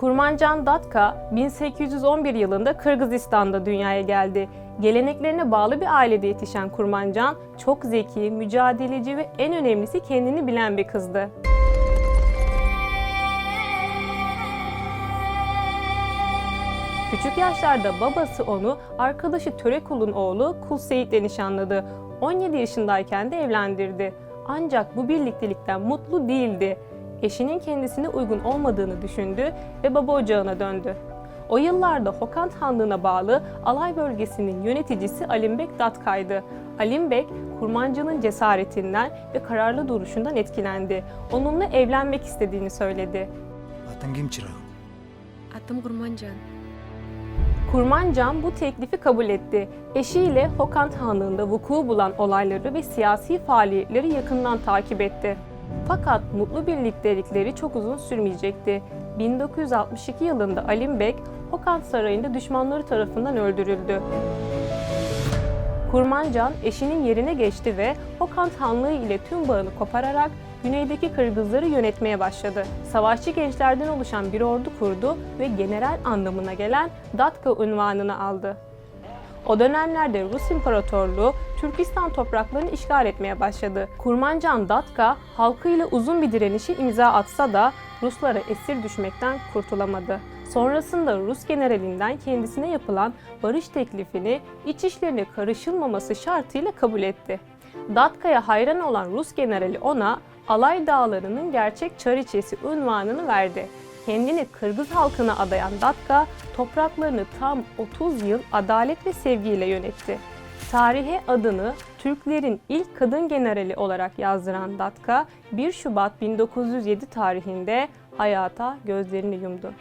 Kurmancan Datka 1811 yılında Kırgızistan'da dünyaya geldi. Geleneklerine bağlı bir ailede yetişen Kurmancan çok zeki, mücadeleci ve en önemlisi kendini bilen bir kızdı. Küçük yaşlarda babası onu arkadaşı Törekul'un oğlu Kul Seyit'le nişanladı. 17 yaşındayken de evlendirdi. Ancak bu birliktelikten mutlu değildi. Eşinin kendisine uygun olmadığını düşündü ve baba ocağına döndü. O yıllarda Hokant Hanlığı'na bağlı Alay bölgesinin yöneticisi Alimbek Datkay'dı. Alimbek, kurmancının cesaretinden ve kararlı duruşundan etkilendi. Onunla evlenmek istediğini söyledi. Atın kim çırağı? Adım Kurmancan. Kurmancan bu teklifi kabul etti. Eşiyle Hokant Hanlığı'nda vuku bulan olayları ve siyasi faaliyetleri yakından takip etti. Fakat mutlu birliktelikleri çok uzun sürmeyecekti. 1962 yılında Alimbek, Hokant Sarayı'nda düşmanları tarafından öldürüldü. Kurmancan eşinin yerine geçti ve Hokant Hanlığı ile tüm bağını kopararak güneydeki Kırgızları yönetmeye başladı. Savaşçı gençlerden oluşan bir ordu kurdu ve general anlamına gelen Datka unvanını aldı. O dönemlerde Rus İmparatorluğu Türkistan topraklarını işgal etmeye başladı. Kurmancan Datka halkıyla uzun bir direnişi imza atsa da Ruslara esir düşmekten kurtulamadı. Sonrasında Rus generalinden kendisine yapılan barış teklifini iç işlerine karışılmaması şartıyla kabul etti. Datka'ya hayran olan Rus generali ona Alay Dağları'nın gerçek çariçesi unvanını verdi. Kendini Kırgız halkına adayan Datka, topraklarını tam 30 yıl adalet ve sevgiyle yönetti. Tarihe adını Türklerin ilk kadın generali olarak yazdıran Datka, 1 Şubat 1907 tarihinde hayata gözlerini yumdu.